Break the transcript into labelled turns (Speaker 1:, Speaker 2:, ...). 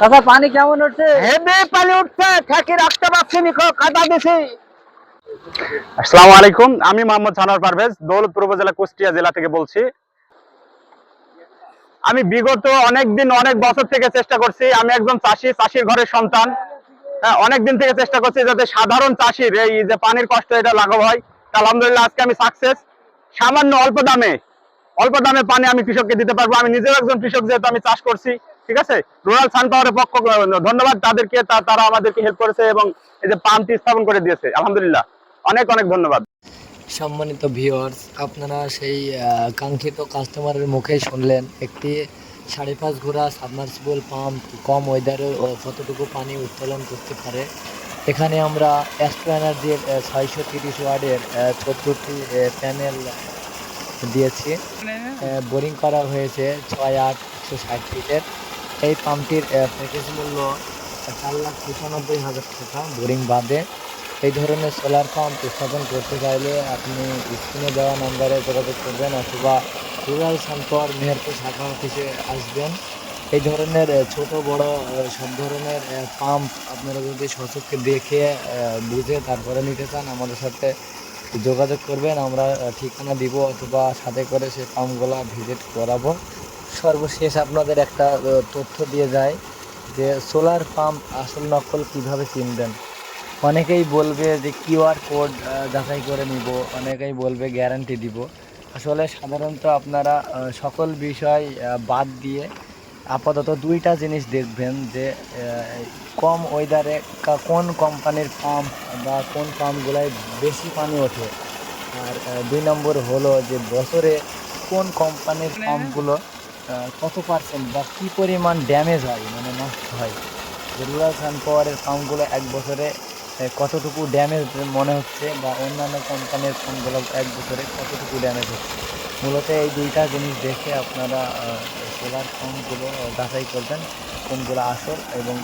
Speaker 1: কাকা পানি কেমন উঠছে?
Speaker 2: হেবে পানি উঠছে ঠেকে রাখতে পারছি নি কাদা দিছি।
Speaker 3: আসসালামু আলাইকুম আমি মোহাম্মদ সানোয়ার পারভেজ দৌলতপুর উপজেলা কুষ্টিয়া জেলা থেকে বলছি। আমি বিগত অনেক দিন অনেক বছর থেকে চেষ্টা করছি আমি একজন চাষি চাষির ঘরের সন্তান। হ্যাঁ অনেক দিন থেকে চেষ্টা করছি যাতে সাধারণ চাষির এই যে পানির কষ্ট এটা লাঘব হয়। তা আলহামদুলিল্লাহ আজকে আমি সাকসেস সামান্য অল্প দামে অল্প দামে পানি আমি কৃষককে দিতে পারব। আমি নিজেও একজন কৃষক যেহেতু আমি চাষ করছি। ঠিক আছে? রুরাল সানপাওয়ারের পক্ষ ধন্যবাদ তাদেরকে তারা আমাদেরকে হেল্প করেছে এবং এই যে পাম্পটি স্থাপন করে দিয়েছে। আলহামদুলিল্লাহ। অনেক অনেক ধন্যবাদ।
Speaker 4: সম্মানিত ভিউয়ার্স আপনারা সেই কাঙ্ক্ষিত কাস্টমারের মুখে শুনলেন একটি সাড়ে পাঁচ ঘোড়া সাবমার্সিবল পাম্প কম ওয়েদারে কতটুকু পানি উত্তোলন করতে পারে। এখানে আমরা অ্যাস্ট্রো এনার্জির ছয়শো তিরিশ ওয়ার্ডের চোদ্দোটি প্যানেল দিয়েছি। বোরিং করা হয়েছে ছয় আট একশো ষাট ফিটের এই পাম্পটির প্যাকেজ মূল্য চার লাখ পঁচানব্বই হাজার টাকা। বোরিং বাদে এই ধরনের সোলার পাম্প স্থাপন করতে চাইলে আপনি স্ক্রিনে দেওয়া নম্বরে যোগাযোগ করবেন অথবা রুরাল সানপাওয়ার মেহেরপুর শাখা অফিসে আসবেন। এই ধরনের ছোট, বড় সব ধরনের পাম্প আপনারা যদি সচক্ষে দেখে বুঝে তারপরে নিতে চান, আমাদের সাথে যোগাযোগ করবেন। আমরা ঠিকানা দিব অথবা সাথে করে সেই পাম্পগুলো ভিজিট করাবো। সর্বশেষ আপনাদের একটা তথ্য দিয়ে যায় যে সোলার পাম্প আসল নকল কীভাবে চিনবেন অনেকেই বলবে যে কিউআর কোড যাচাই করে নিব অনেকেই বলবে গ্যারান্টি দিব। আসলে সাধারণত আপনারা সকল বিষয় বাদ দিয়ে আপাতত দুইটা জিনিস দেখবেন যে কম ওয়েদারে কোন কোম্পানির পাম্প বা কোন পাম্পগুলায় বেশি পানি ওঠে। আর দুই নম্বর হলো যে বছরে কোন কোম্পানির পাম্পগুলো কত পার্সেন্ট বা কী পরিমাণ ড্যামেজ হয় মানে নষ্ট হয়? যে রুরাল সানপাওয়ারের ফার্মগুলো এক বছরে কতটুকু ড্যামেজ মনে হচ্ছে বা অন্যান্য কোম্পানির ফার্মগুলো এক বছরে কতটুকু ড্যামেজ হচ্ছে? মূলত এই দুইটা জিনিস দেখে আপনারা সোলার ফার্মগুলো যাচাই করবেন, কোনগুলো আসল এবং